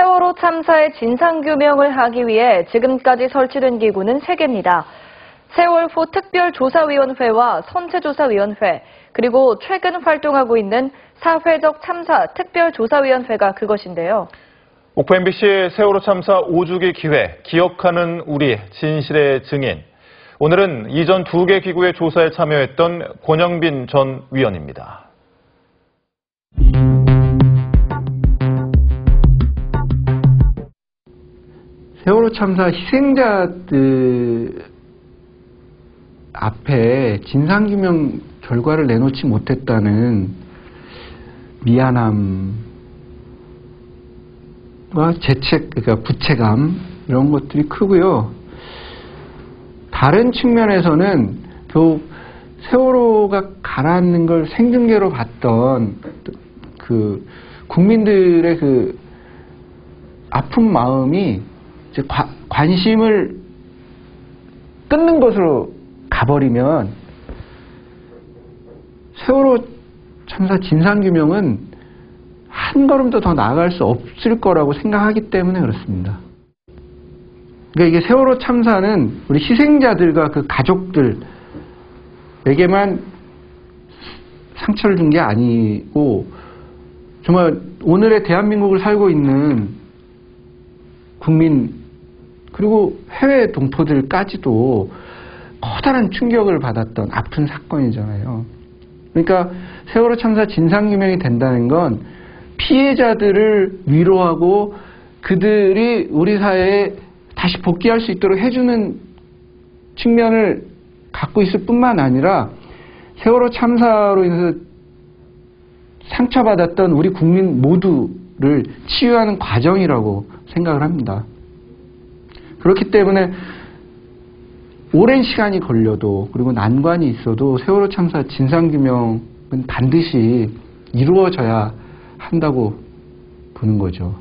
세월호 참사의 진상규명을 하기 위해 지금까지 설치된 기구는 3개입니다. 세월호 특별조사위원회와 선체조사위원회, 그리고 최근 활동하고 있는 사회적 참사 특별조사위원회가 그것인데요. 옥포 MBC 세월호 참사 5주기 기회, 기억하는 우리 진실의 증인. 오늘은 이전 두 개 기구의 조사에 참여했던 권영빈 전 위원입니다. 세월호 참사 희생자들 앞에 진상규명 결과를 내놓지 못했다는 미안함과 재책, 그러니까 부채감 이런 것들이 크고요. 다른 측면에서는 그 세월호가 가라앉는 걸 생중계로 봤던 그 국민들의 그 아픈 마음이 이제 과- 관심을 끊는 것으로 가버리면 세월호 참사 진상규명은 한 걸음도 더 나아갈 수 없을 거라고 생각하기 때문에 그렇습니다. 그러니까 이게 세월호 참사는 우리 희생자들과 그 가족들에게만 상처를 준 게 아니고 정말 오늘의 대한민국을 살고 있는 국민 그리고 해외 동포들까지도 커다란 충격을 받았던 아픈 사건이잖아요. 그러니까 세월호 참사 진상규명이 된다는 건 피해자들을 위로하고 그들이 우리 사회에 다시 복귀할 수 있도록 해주는 측면을 갖고 있을 뿐만 아니라 세월호 참사로 인해서 상처받았던 우리 국민 모두를 치유하는 과정이라고 생각을 합니다. 그렇기 때문에 오랜 시간이 걸려도 그리고 난관이 있어도 세월호 참사 진상규명은 반드시 이루어져야 한다고 보는 거죠.